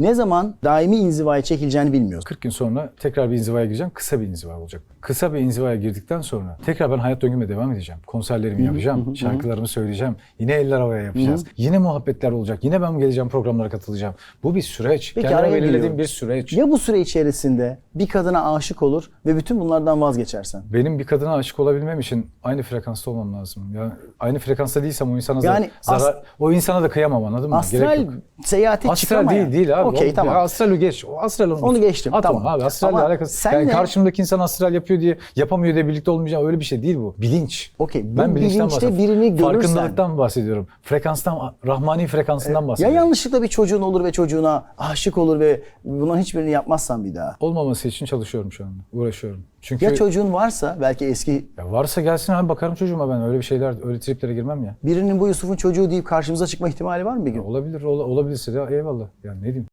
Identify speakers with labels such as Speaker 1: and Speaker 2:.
Speaker 1: ne zaman daimi inzivaya çekileceğini bilmiyorsun.
Speaker 2: 40 gün sonra tekrar bir inzivaya gireceğim. Kısa bir inziva olacak. Kısa bir inzivaya girdikten sonra tekrar ben hayat döngüme devam edeceğim. Konserlerimi yapacağım. şarkılarımı söyleyeceğim. Yine eller havaya yapacağız. Yine muhabbetler olacak. Yine ben geleceğim programlara katılacağım. Bu bir süreç.
Speaker 1: Peki,
Speaker 2: Kendime belirlediğim bir süreç.
Speaker 1: Ya bu süre içerisinde bir kadına aşık olur ve bütün bunlardan vazgeçersen?
Speaker 2: Benim bir kadına aşık olabilmem için aynı frekansta olmam lazım. Ya aynı frekansta değilsem o insana
Speaker 1: Yani
Speaker 2: zarar, o insana da kıyamam anladın mı? Gerek
Speaker 1: Astral
Speaker 2: yok.
Speaker 1: seyahate
Speaker 2: Astral değil değil abi.
Speaker 1: Okey tamam.
Speaker 2: ya Astral'ı geç. O astral onu,
Speaker 1: Onu geçtim,
Speaker 2: At
Speaker 1: tamam.
Speaker 2: abi. Astral'le
Speaker 1: Ama
Speaker 2: alakası.
Speaker 1: senle-
Speaker 2: Yani karşımdaki insan astral yapıyor diye yapamıyor diye birlikte olmayacağım öyle bir şey değil bu. Bilinç.
Speaker 1: Okey,
Speaker 2: ben bilinçten
Speaker 1: bilinçte
Speaker 2: bahsediyorum.
Speaker 1: birini görürsen-
Speaker 2: Farkındalıktan bahsediyorum. Frekanstan, rahmani frekansından
Speaker 1: Ya
Speaker 2: bahsediyorum.
Speaker 1: yanlışlıkla bir çocuğun olur ve çocuğuna aşık olur ve bunların hiçbirini yapmazsan bir daha.
Speaker 2: Olmaması için çalışıyorum şu anda. Uğraşıyorum. Çünkü
Speaker 1: Ya çocuğun varsa belki eski
Speaker 2: ya varsa gelsin abi bakarım çocuğuma ben. Öyle bir şeyler, öyle triplere girmem ya.
Speaker 1: birinin bu Yusuf'un çocuğu deyip karşımıza çıkma ihtimali var mı bir gün?
Speaker 2: Olabilir, ola- olabilirse de eyvallah. Yani ne diyeyim.